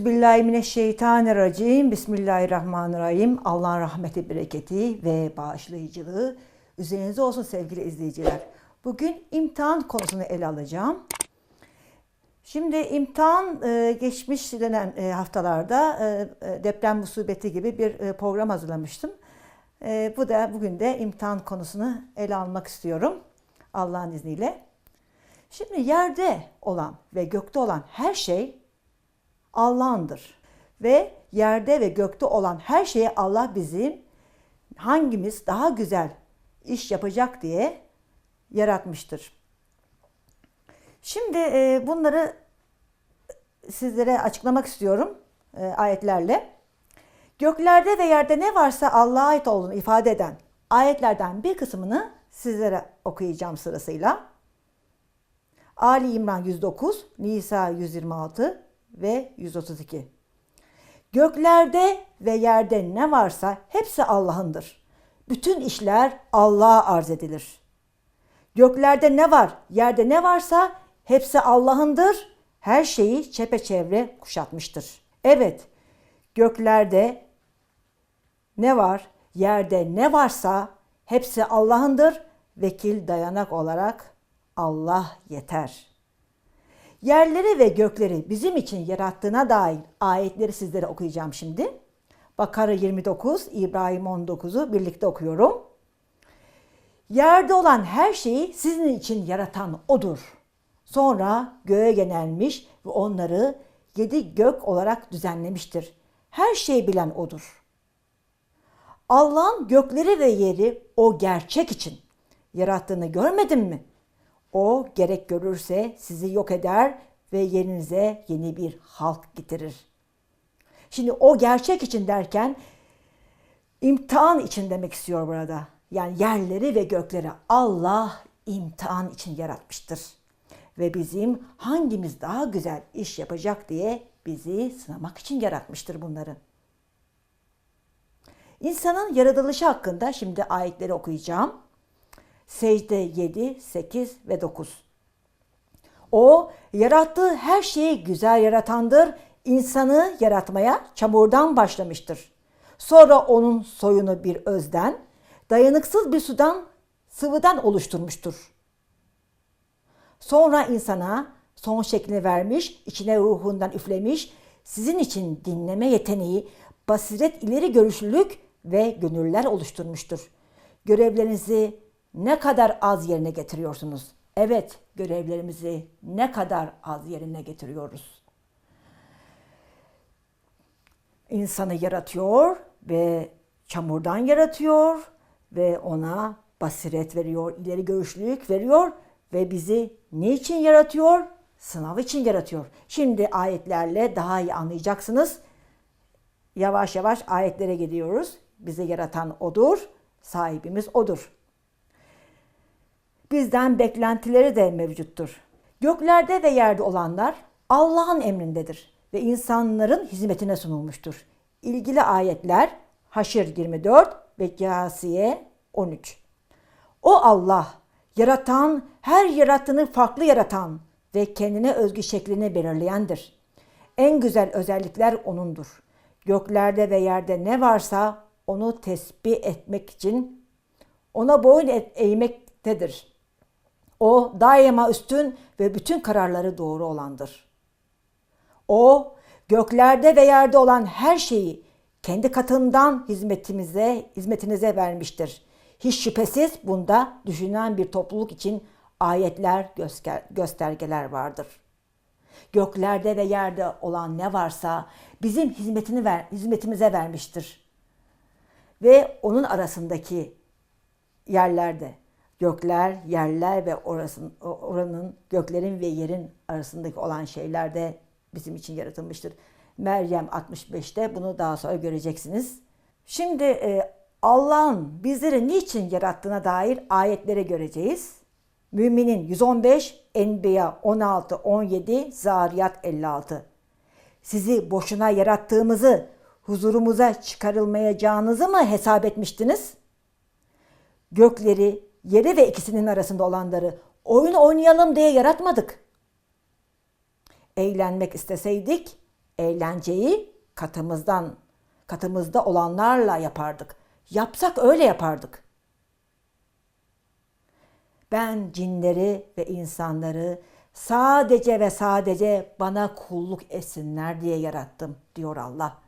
Euzubillahimineşşeytanirracim. Bismillahirrahmanirrahim. Allah'ın rahmeti, bereketi ve bağışlayıcılığı üzerinize olsun sevgili izleyiciler. Bugün imtihan konusunu ele alacağım. Şimdi imtihan e, geçmiş dönem e, haftalarda e, deprem musibeti gibi bir program hazırlamıştım. Bu da bugün de imtihan konusunu ele almak istiyorum Allah'ın izniyle. Şimdi yerde olan ve gökte olan her şey Allah'ındır. Ve yerde ve gökte olan her şeyi Allah bizim hangimiz daha güzel iş yapacak diye yaratmıştır. Şimdi e, bunları sizlere açıklamak istiyorum e, ayetlerle. Göklerde ve yerde ne varsa Allah'a ait olduğunu ifade eden ayetlerden bir kısmını sizlere okuyacağım sırasıyla. Ali İmran 109, Nisa 126, ve 132. Göklerde ve yerde ne varsa hepsi Allah'ındır. Bütün işler Allah'a arz edilir. Göklerde ne var, yerde ne varsa hepsi Allah'ındır. Her şeyi çepeçevre kuşatmıştır. Evet, göklerde ne var, yerde ne varsa hepsi Allah'ındır. Vekil dayanak olarak Allah yeter.'' Yerleri ve gökleri bizim için yarattığına dair ayetleri sizlere okuyacağım şimdi. Bakara 29, İbrahim 19'u birlikte okuyorum. Yerde olan her şeyi sizin için yaratan O'dur. Sonra göğe genelmiş ve onları yedi gök olarak düzenlemiştir. Her şeyi bilen O'dur. Allah'ın gökleri ve yeri o gerçek için yarattığını görmedin mi? O gerek görürse sizi yok eder ve yerinize yeni bir halk getirir. Şimdi o gerçek için derken imtihan için demek istiyor burada. Yani yerleri ve gökleri Allah imtihan için yaratmıştır. Ve bizim hangimiz daha güzel iş yapacak diye bizi sınamak için yaratmıştır bunları. İnsanın yaratılışı hakkında şimdi ayetleri okuyacağım. Secde 7, 8 ve 9. O yarattığı her şeyi güzel yaratandır. İnsanı yaratmaya çamurdan başlamıştır. Sonra onun soyunu bir özden, dayanıksız bir sudan, sıvıdan oluşturmuştur. Sonra insana son şeklini vermiş, içine ruhundan üflemiş, sizin için dinleme yeteneği, basiret, ileri görüşlülük ve gönüller oluşturmuştur. Görevlerinizi ne kadar az yerine getiriyorsunuz? Evet, görevlerimizi ne kadar az yerine getiriyoruz? İnsanı yaratıyor ve çamurdan yaratıyor ve ona basiret veriyor, ileri görüşlülük veriyor ve bizi ne için yaratıyor? Sınav için yaratıyor. Şimdi ayetlerle daha iyi anlayacaksınız. Yavaş yavaş ayetlere gidiyoruz. Bizi yaratan odur, sahibimiz odur bizden beklentileri de mevcuttur. Göklerde ve yerde olanlar Allah'ın emrindedir ve insanların hizmetine sunulmuştur. İlgili ayetler Haşir 24 ve Câsiye 13. O Allah, yaratan, her yaratını farklı yaratan ve kendine özgü şeklini belirleyendir. En güzel özellikler O'nundur. Göklerde ve yerde ne varsa onu tesbih etmek için ona boyun eğmektedir. O daima üstün ve bütün kararları doğru olandır. O göklerde ve yerde olan her şeyi kendi katından hizmetimize, hizmetinize vermiştir. Hiç şüphesiz bunda düşünen bir topluluk için ayetler, göstergeler vardır. Göklerde ve yerde olan ne varsa bizim hizmetini ver, hizmetimize vermiştir. Ve onun arasındaki yerlerde gökler, yerler ve orasın, oranın göklerin ve yerin arasındaki olan şeyler de bizim için yaratılmıştır. Meryem 65'te bunu daha sonra göreceksiniz. Şimdi e, Allah'ın bizleri niçin yarattığına dair ayetleri göreceğiz. Müminin 115, Enbiya 16, 17, Zariyat 56. Sizi boşuna yarattığımızı, huzurumuza çıkarılmayacağınızı mı hesap etmiştiniz? Gökleri, yeri ve ikisinin arasında olanları oyun oynayalım diye yaratmadık. Eğlenmek isteseydik eğlenceyi katımızdan, katımızda olanlarla yapardık. Yapsak öyle yapardık. Ben cinleri ve insanları sadece ve sadece bana kulluk etsinler diye yarattım diyor Allah.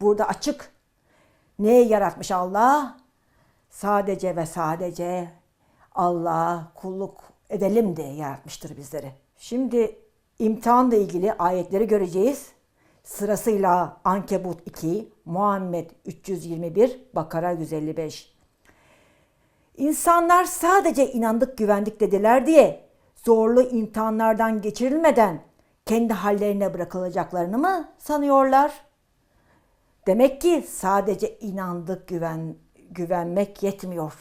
Burada açık. Neye yaratmış Allah? Sadece ve sadece Allah'a kulluk edelim diye yaratmıştır bizleri. Şimdi imtihanla ilgili ayetleri göreceğiz. Sırasıyla Ankebut 2, Muhammed 321, Bakara 155. İnsanlar sadece inandık güvendik dediler diye zorlu imtihanlardan geçirilmeden kendi hallerine bırakılacaklarını mı sanıyorlar? Demek ki sadece inandık güven güvenmek yetmiyor.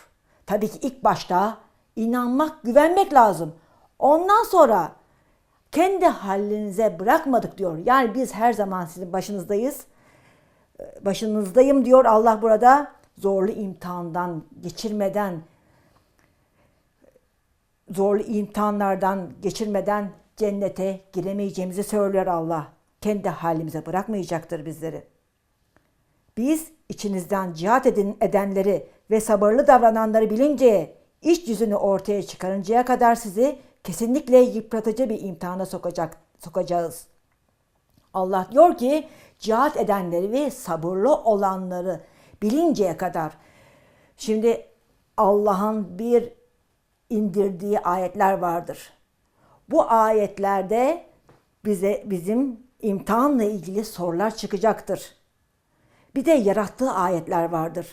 Tabii ki ilk başta inanmak, güvenmek lazım. Ondan sonra kendi halinize bırakmadık diyor. Yani biz her zaman sizin başınızdayız. Başınızdayım diyor Allah burada. Zorlu imtihandan geçirmeden zorlu imtihanlardan geçirmeden cennete giremeyeceğimizi söylüyor Allah. Kendi halimize bırakmayacaktır bizleri. Biz içinizden cihat edin, edenleri ve sabırlı davrananları bilince, iç yüzünü ortaya çıkarıncaya kadar sizi kesinlikle yıpratıcı bir imtihana sokacak, sokacağız. Allah diyor ki cihat edenleri ve sabırlı olanları bilinceye kadar. Şimdi Allah'ın bir indirdiği ayetler vardır. Bu ayetlerde bize bizim imtihanla ilgili sorular çıkacaktır. Bir de yarattığı ayetler vardır.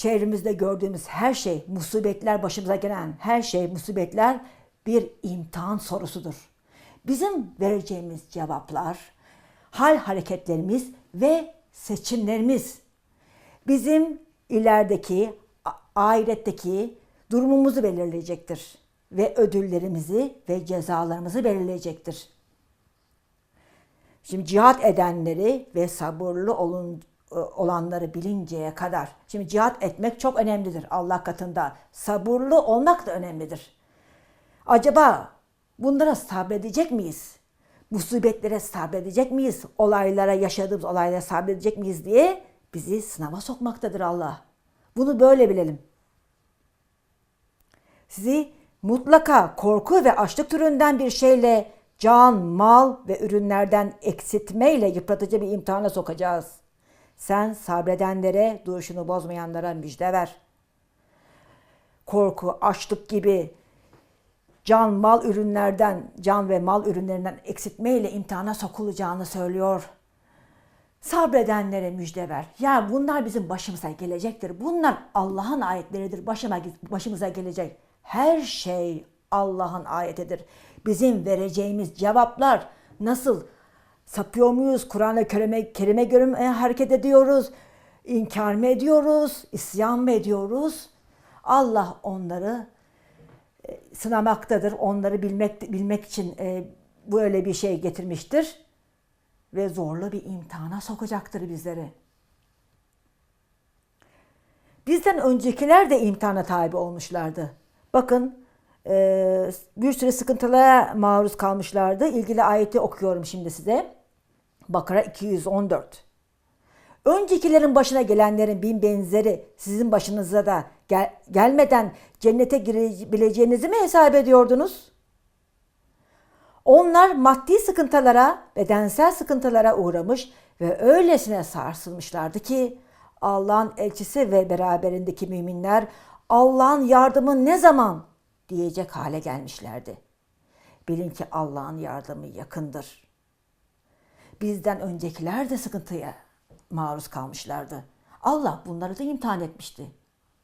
Çevremizde gördüğümüz her şey, musibetler başımıza gelen her şey, musibetler bir imtihan sorusudur. Bizim vereceğimiz cevaplar, hal hareketlerimiz ve seçimlerimiz bizim ilerideki, ahiretteki durumumuzu belirleyecektir ve ödüllerimizi ve cezalarımızı belirleyecektir. Şimdi cihat edenleri ve sabırlı olun, olanları bilinceye kadar. Şimdi cihat etmek çok önemlidir Allah katında. Sabırlı olmak da önemlidir. Acaba bunlara sabredecek miyiz? Musibetlere sabredecek miyiz? Olaylara, yaşadığımız olaylara sabredecek miyiz diye bizi sınava sokmaktadır Allah. Bunu böyle bilelim. Sizi mutlaka korku ve açlık türünden bir şeyle can, mal ve ürünlerden eksiltmeyle yıpratıcı bir imtihana sokacağız. Sen sabredenlere, duruşunu bozmayanlara müjde ver. Korku, açlık gibi can, mal ürünlerden, can ve mal ürünlerinden eksiltmeyle imtihana sokulacağını söylüyor. Sabredenlere müjde ver. Ya bunlar bizim başımıza gelecektir. Bunlar Allah'ın ayetleridir. Başıma, başımıza gelecek. Her şey Allah'ın ayetidir. Bizim vereceğimiz cevaplar nasıl? Sapıyor muyuz? Kur'an-ı Kerim'e, Kerim'e göre mi hareket ediyoruz? İnkar mı ediyoruz? İsyan mı ediyoruz? Allah onları e, sınamaktadır. Onları bilmek bilmek için e, böyle bir şey getirmiştir ve zorlu bir imtihana sokacaktır bizleri. Bizden öncekiler de imtihana tabi olmuşlardı. Bakın e, bir sürü sıkıntılara maruz kalmışlardı. İlgili ayeti okuyorum şimdi size. Bakara 214. Öncekilerin başına gelenlerin bin benzeri sizin başınıza da gel- gelmeden cennete girebileceğinizi mi hesap ediyordunuz? Onlar maddi sıkıntılara, bedensel sıkıntılara uğramış ve öylesine sarsılmışlardı ki Allah'ın elçisi ve beraberindeki müminler Allah'ın yardımı ne zaman diyecek hale gelmişlerdi. Bilin ki Allah'ın yardımı yakındır. Bizden öncekiler de sıkıntıya maruz kalmışlardı. Allah bunları da imtihan etmişti.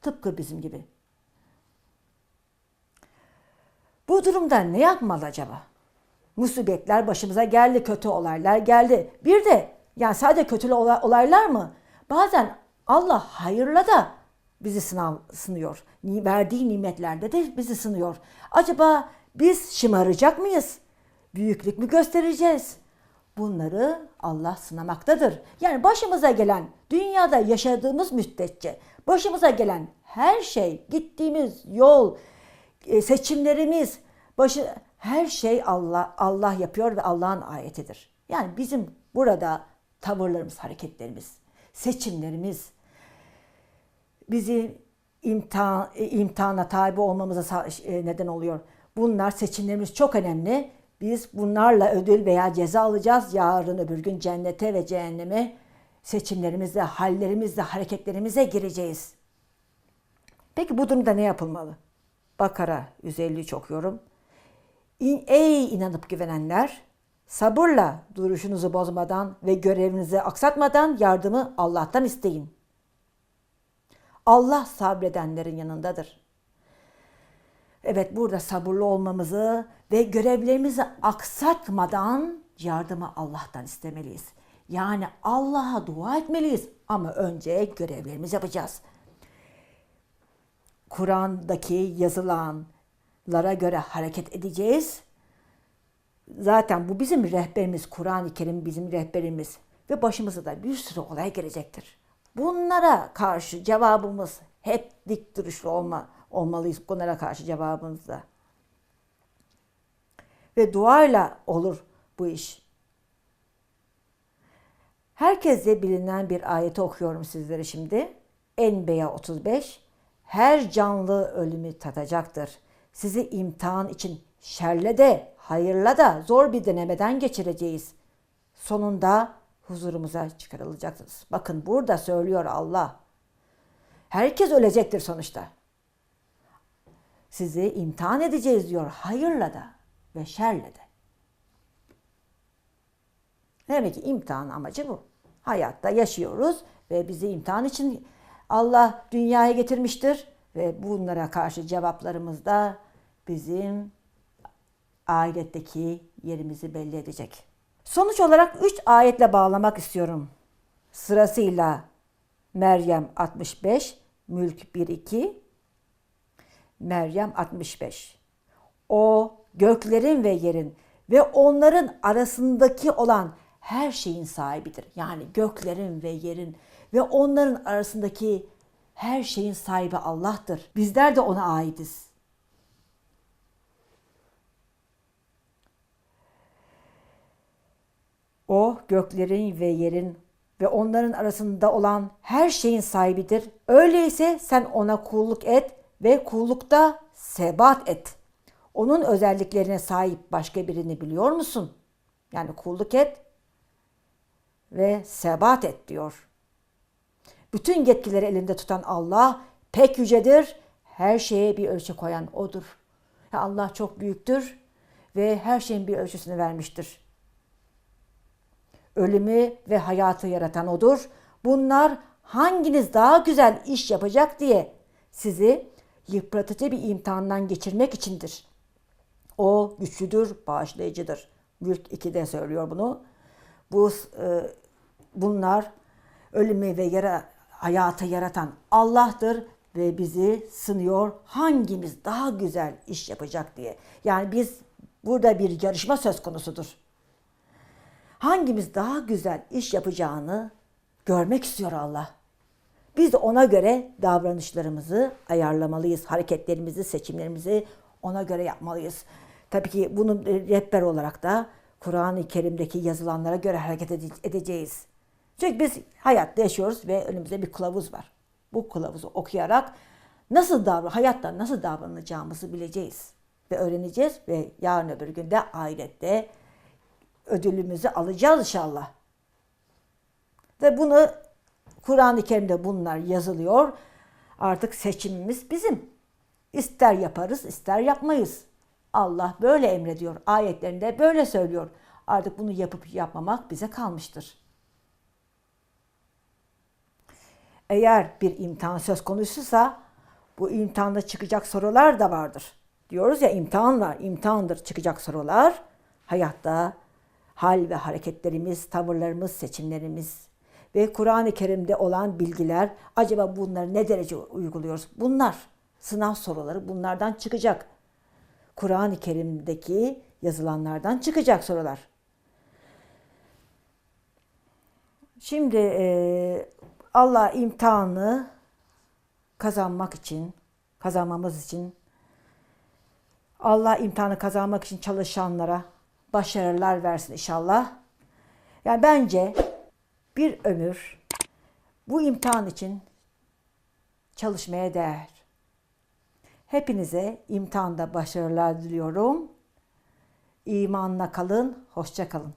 Tıpkı bizim gibi. Bu durumda ne yapmalı acaba? Musibetler başımıza geldi, kötü olaylar geldi. Bir de yani sadece kötü olaylar mı? Bazen Allah hayırla da bizi sınav sınıyor. Verdiği nimetlerde de bizi sınıyor. Acaba biz şımaracak mıyız? Büyüklük mü göstereceğiz? Bunları Allah sınamaktadır. Yani başımıza gelen, dünyada yaşadığımız müddetçe başımıza gelen her şey, gittiğimiz yol, e, seçimlerimiz, başı her şey Allah Allah yapıyor ve Allah'ın ayetidir. Yani bizim burada tavırlarımız, hareketlerimiz, seçimlerimiz bizi imtihan, e, imtihana tabi olmamıza e, neden oluyor. Bunlar seçimlerimiz çok önemli. Biz bunlarla ödül veya ceza alacağız. Yarın öbür gün cennete ve cehenneme seçimlerimizle, hallerimizle, hareketlerimize gireceğiz. Peki bu durumda ne yapılmalı? Bakara 153 okuyorum. Ey inanıp güvenenler, sabırla duruşunuzu bozmadan ve görevinizi aksatmadan yardımı Allah'tan isteyin. Allah sabredenlerin yanındadır. Evet burada sabırlı olmamızı ve görevlerimizi aksatmadan yardımı Allah'tan istemeliyiz. Yani Allah'a dua etmeliyiz ama önce görevlerimizi yapacağız. Kur'an'daki yazılanlara göre hareket edeceğiz. Zaten bu bizim rehberimiz, Kur'an-ı Kerim bizim rehberimiz ve başımıza da bir sürü olay gelecektir. Bunlara karşı cevabımız hep dik duruşlu olma, olmalıyız bunlara karşı cevabımızda. Ve duayla olur bu iş. Herkese bilinen bir ayeti okuyorum sizlere şimdi. Enbiya 35. Her canlı ölümü tadacaktır. Sizi imtihan için şerle de hayırla da zor bir denemeden geçireceğiz. Sonunda huzurumuza çıkarılacaksınız. Bakın burada söylüyor Allah. Herkes ölecektir sonuçta. Sizi imtihan edeceğiz diyor hayırla da ve şerle de. Demek ki imtihan amacı bu. Hayatta yaşıyoruz ve bizi imtihan için Allah dünyaya getirmiştir ve bunlara karşı cevaplarımız da bizim ahiretteki yerimizi belli edecek. Sonuç olarak üç ayetle bağlamak istiyorum. Sırasıyla Meryem 65, Mülk 1-2, Meryem 65. O göklerin ve yerin ve onların arasındaki olan her şeyin sahibidir. Yani göklerin ve yerin ve onların arasındaki her şeyin sahibi Allah'tır. Bizler de ona aitiz. O göklerin ve yerin ve onların arasında olan her şeyin sahibidir. Öyleyse sen ona kulluk et ve kullukta sebat et. Onun özelliklerine sahip başka birini biliyor musun? Yani kulluk et ve sebat et diyor. Bütün yetkileri elinde tutan Allah pek yücedir. Her şeye bir ölçü koyan odur. Allah çok büyüktür ve her şeyin bir ölçüsünü vermiştir. Ölümü ve hayatı yaratan odur. Bunlar hanginiz daha güzel iş yapacak diye sizi yıpratıcı bir imtihandan geçirmek içindir. O güçlüdür, bağışlayıcıdır. Mülk 2'de söylüyor bunu. Bu e, bunlar ölümü ve yara, hayatı yaratan Allah'tır ve bizi sınıyor hangimiz daha güzel iş yapacak diye. Yani biz burada bir yarışma söz konusudur. Hangimiz daha güzel iş yapacağını görmek istiyor Allah. Biz de ona göre davranışlarımızı ayarlamalıyız. Hareketlerimizi, seçimlerimizi ona göre yapmalıyız. Tabii ki bunu rehber olarak da Kur'an-ı Kerim'deki yazılanlara göre hareket edeceğiz. Çünkü biz hayatta yaşıyoruz ve önümüzde bir kılavuz var. Bu kılavuzu okuyarak nasıl davran, hayatta nasıl davranacağımızı bileceğiz ve öğreneceğiz ve yarın öbür günde ahirette ödülümüzü alacağız inşallah. Ve bunu Kur'an-ı Kerim'de bunlar yazılıyor. Artık seçimimiz bizim. İster yaparız, ister yapmayız. Allah böyle emrediyor. Ayetlerinde böyle söylüyor. Artık bunu yapıp yapmamak bize kalmıştır. Eğer bir imtihan söz konusuysa bu imtihanda çıkacak sorular da vardır. Diyoruz ya imtihan var, imtihandır çıkacak sorular. Hayatta hal ve hareketlerimiz, tavırlarımız, seçimlerimiz ve Kur'an-ı Kerim'de olan bilgiler acaba bunları ne derece uyguluyoruz? Bunlar sınav soruları bunlardan çıkacak. Kur'an-ı Kerim'deki yazılanlardan çıkacak sorular. Şimdi e, Allah imtihanı kazanmak için, kazanmamız için Allah imtihanı kazanmak için çalışanlara başarılar versin inşallah. Yani bence bir ömür bu imtihan için çalışmaya değer. Hepinize imtihanda başarılar diliyorum. İmanla kalın, hoşça kalın.